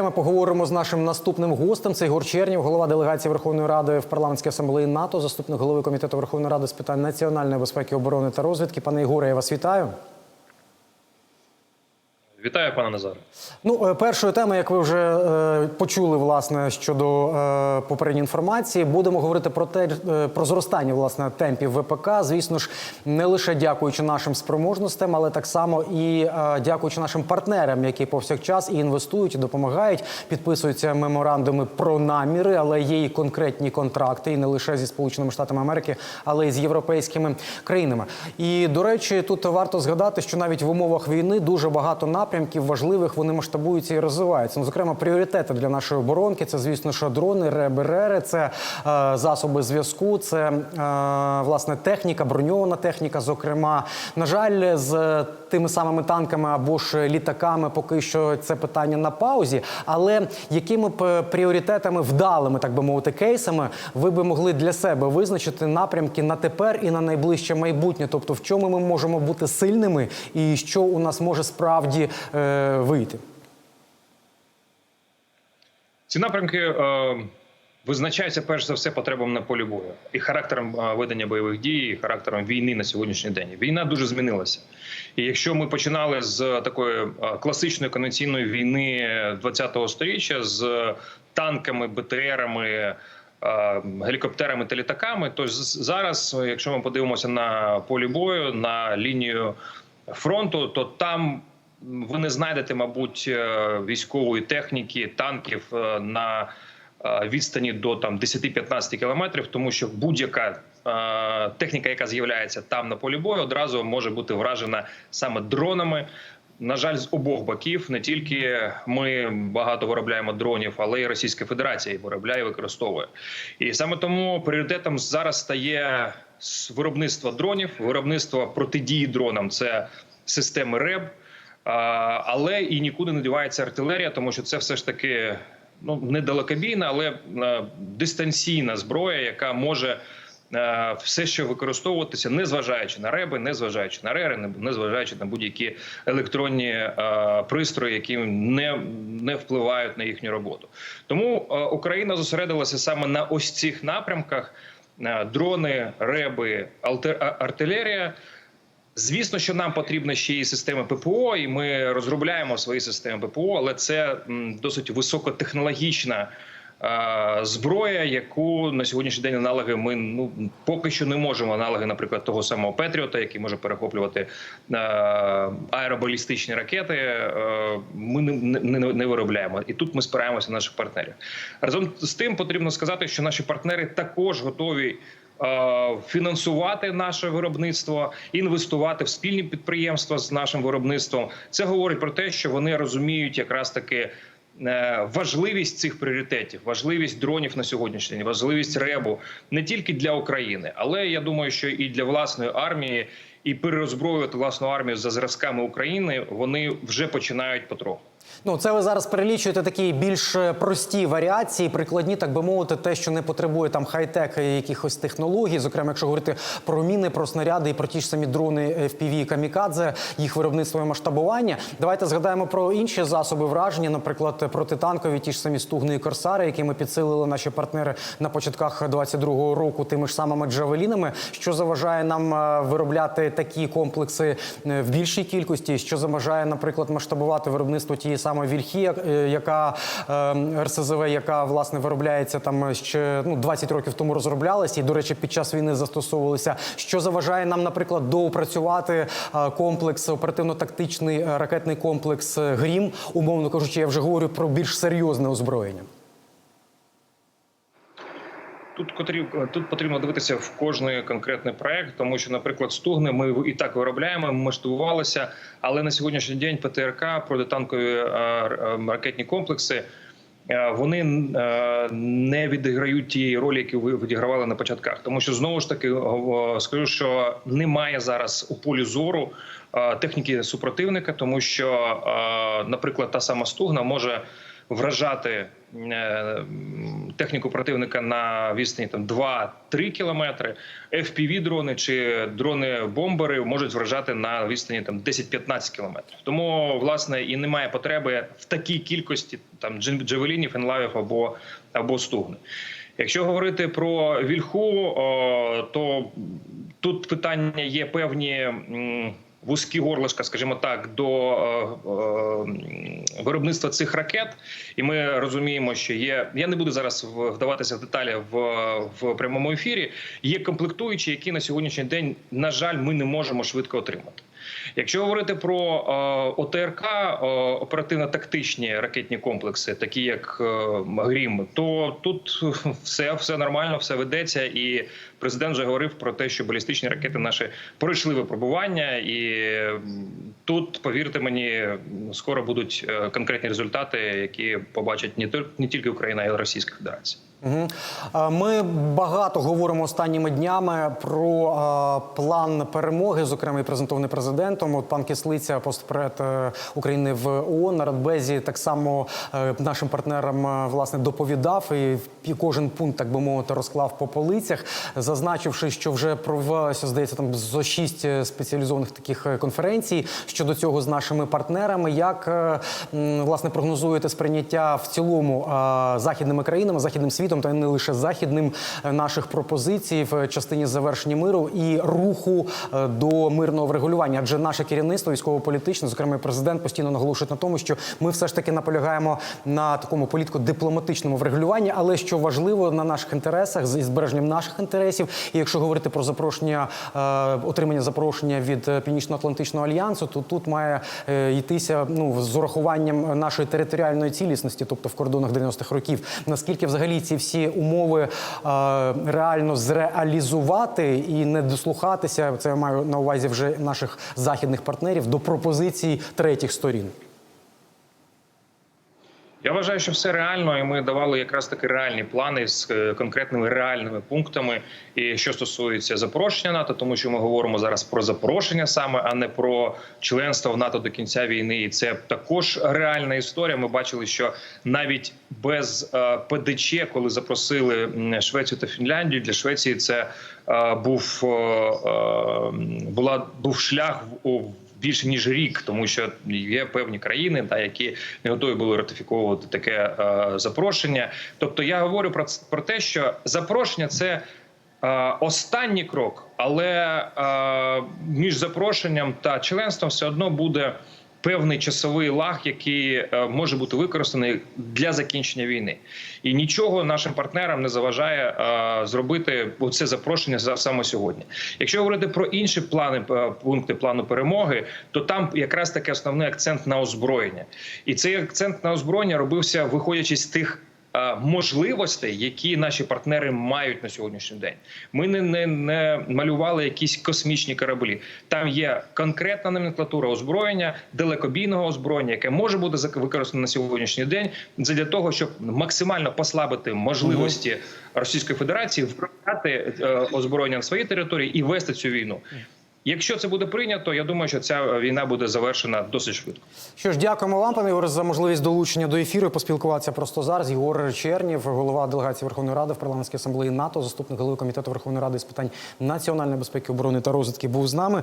Ми поговоримо з нашим наступним гостем. Це Ігор Чернів, голова делегації Верховної Ради в парламентській асамблеї НАТО, заступник голови комітету Верховної Ради з питань національної безпеки, оборони та розвідки. Пане Ігоре, я вас вітаю. Вітаю, пане Назаре. Ну, е, першою темою, як ви вже е, почули, власне, щодо е, попередньої інформації, будемо говорити про те, е, про зростання власне темпів ВПК. Звісно ж, не лише дякуючи нашим спроможностям, але так само і е, дякуючи нашим партнерам, які повсякчас і інвестують, і допомагають, підписуються меморандуми про наміри, але є і конкретні контракти, і не лише зі Сполученими Штатами Америки, але й з європейськими країнами. І до речі, тут варто згадати, що навіть в умовах війни дуже багато напрямків важливих вони масштабуються і розвиваються. Ну, зокрема, пріоритети для нашої оборонки це, звісно, що дрони, РЕБ-РЕРи, це е, засоби зв'язку, це е, власне техніка, броньована техніка. Зокрема, на жаль, з тими самими танками або ж літаками, поки що це питання на паузі. Але якими б е, пріоритетами вдалими, так би мовити, кейсами, ви би могли для себе визначити напрямки на тепер і на найближче майбутнє? Тобто, в чому ми можемо бути сильними, і що у нас може справді е, вийти? Ці напрямки е, визначаються перш за все потребам на полі бою і характером ведення бойових дій, і характером війни на сьогоднішній день. Війна дуже змінилася. І якщо ми починали з такої класичної конвенційної війни 20-го сторіччя з танками, БТРами. Гелікоптерами та літаками, то зараз, якщо ми подивимося на полі бою, на лінію фронту, то там ви не знайдете, мабуть, е, військової техніки, танків е, на відстані до там 10-15 кілометрів, тому що будь-яка е, техніка, яка з'являється там на полі бою, одразу може бути вражена саме дронами. На жаль, з обох боків не тільки ми багато виробляємо дронів, але й Російська Федерація виробляє і використовує. І саме тому пріоритетом зараз стає виробництво дронів, виробництво протидії дронам. Це системи РЕБ. Але і нікуди не дівається артилерія, тому що це все ж таки ну не далекобійна, але е, дистанційна зброя, яка може е, все ще використовуватися, не зважаючи на реби, не зважаючи на рери, не- зважаючи на будь-які електронні е, пристрої, які не, не впливають на їхню роботу. Тому Україна зосередилася саме на ось цих напрямках: дрони, реби, алтер- а- артилерія. Звісно, що нам потрібна ще і система ППО, і ми розробляємо свої системи ППО, але це досить високотехнологічна е, зброя, яку на сьогоднішній день аналоги ми ну поки що не можемо. Аналоги, наприклад, того самого Петріота, який може перехоплювати е, аеробалістичні ракети. Е, ми не, не, не виробляємо. І тут ми спираємося на наших партнерів. Разом з тим потрібно сказати, що наші партнери також готові фінансувати наше виробництво, інвестувати в спільні підприємства з нашим виробництвом. Це говорить про те, що вони розуміють якраз таки. е, Важливість цих пріоритетів, важливість дронів на сьогоднішній день, важливість ребу не тільки для України, але я думаю, що і для власної армії, і перерозброювати власну армію за зразками України вони вже починають потроху. Ну, це ви зараз перелічуєте такі більш е, прості варіації, прикладні, так би мовити, те, що не потребує там хай-тек якихось технологій. Зокрема, якщо говорити про міни, про снаряди і про ті ж самі дрони FPV і камікадзе, їх виробництво і масштабування. Давайте згадаємо про інші засоби враження, наприклад, протитанкові, ті ж самі стугни і корсари, які ми підсилили наші партнери на початках 22-го року, тими ж самими джавелінами. Що заважає нам е, виробляти такі комплекси е, в більшій кількості? Що заважає, наприклад, масштабувати виробництво тієї самої вільхі, е, яка е, РСЗВ, яка власне виробляється там ще ну 20 років тому розроблялася, і до речі, під час війни застосовувалися. Що заважає нам, наприклад, доопрацювати е, комплекс оперативно-тактичний е, ракетний комплекс е, Грім, умовно кажучи, я вже говорю про більш серйозне озброєння. Тут потрібно тут потрібно дивитися в кожний конкретний проект, тому що, наприклад, стугни ми і так виробляємо, ми масштабувалися, але на сьогоднішній день ПТРК, протитанкові е, е, ракетні комплекси. е, Вони е, не відіграють тієї ролі, які ви відігравали на початках, тому що знову ж таки е, скажу, що немає зараз у полі зору е, техніки супротивника, тому що, е, наприклад, та сама стугна може вражати техніку противника на відстані там 2-3 кілометри. fpv дрони чи дрони-бомбери можуть вражати на відстані там 10-15 кілометрів. Тому власне і немає потреби в такій кількості там джавелінів, енлавів або, або стугни. Якщо говорити про вільху, то тут питання є певні. Вузькі горлишка, скажімо так, до е, е, виробництва цих ракет, і ми розуміємо, що є. Я не буду зараз вдаватися в деталі в, в прямому ефірі. Є комплектуючі, які на сьогоднішній день, на жаль, ми не можемо швидко отримати. Якщо говорити про е, ОТРК, е, оперативно-тактичні ракетні комплекси, такі як е, Грім, то тут все, все нормально, все ведеться. І президент вже говорив про те, що балістичні ракети наші пройшли випробування, і тут, повірте мені, скоро будуть конкретні результати, які побачать не тільки Україна, а й Російська Федерація. Ми багато говоримо останніми днями про а, план перемоги, зокрема і презентований президентом. От пан Кислиця, постпред е, України в ООН на Радбезі, так само е, нашим партнерам е, власне доповідав і, і кожен пункт, так би мовити, розклав по полицях, зазначивши, що вже провелося, здається, там зо шість е, спеціалізованих таких е, конференцій щодо цього з нашими партнерами. Як е, власне прогнозуєте сприйняття в цілому е, західними країнами, західним світом, та й не лише західним е, наших пропозицій в частині завершення миру і руху е, до мирного врегулювання? Адже наше керівництво військово-політичне, зокрема президент, постійно наголошують на тому, що ми все ж таки наполягаємо на такому політико-дипломатичному врегулюванні, але що важливо на наших інтересах зі збереженням наших інтересів. І якщо говорити про запрошення е, отримання запрошення від Північно-Атлантичного альянсу, то тут має йтися ну з урахуванням нашої територіальної цілісності, тобто в кордонах 90-х років. Наскільки взагалі ці всі умови е, реально зреалізувати і не дослухатися, це я маю на увазі вже наших західних партнерів до пропозицій третіх сторін. Я вважаю, що все реально, і ми давали якраз таки реальні плани з е, конкретними реальними пунктами. І що стосується запрошення НАТО, тому що ми говоримо зараз про запрошення саме, а не про членство в НАТО до кінця війни. І це також реальна історія. Ми бачили, що навіть без е, ПДЧ, коли запросили Швецію та Фінляндію, для Швеції це е, був була був шлях в більше ніж рік, тому що є певні країни, та які не готові були ратифіковувати таке е, запрошення. Тобто, я говорю про про те, що запрошення це. е, Останній крок, але е, між запрошенням та членством все одно буде певний часовий лаг, який е, може бути використаний для закінчення війни, і нічого нашим партнерам не заважає е, зробити це запрошення за саме сьогодні. Якщо говорити про інші плани е, пункти плану перемоги, то там якраз таки основний акцент на озброєння, і цей акцент на озброєння робився виходячи з тих. Е, Можливостей, які наші партнери мають на сьогоднішній день, ми не, не, не малювали якісь космічні кораблі. Там є конкретна номенклатура озброєння, далекобійного озброєння, яке може бути використано на сьогоднішній день для того, щоб максимально послабити можливості Російської Федерації вкладати е, озброєння на своїй території і вести цю війну. Якщо це буде прийнято, я думаю, що ця війна буде завершена досить швидко. Що ж, дякуємо вам, пане Ігор, за можливість долучення до ефіру і поспілкуватися просто зараз. Ігор Чернів, голова делегації Верховної Ради в парламентській асамблеї НАТО, заступник голови комітету Верховної Ради з питань національної безпеки, оборони та розвитки, був з нами.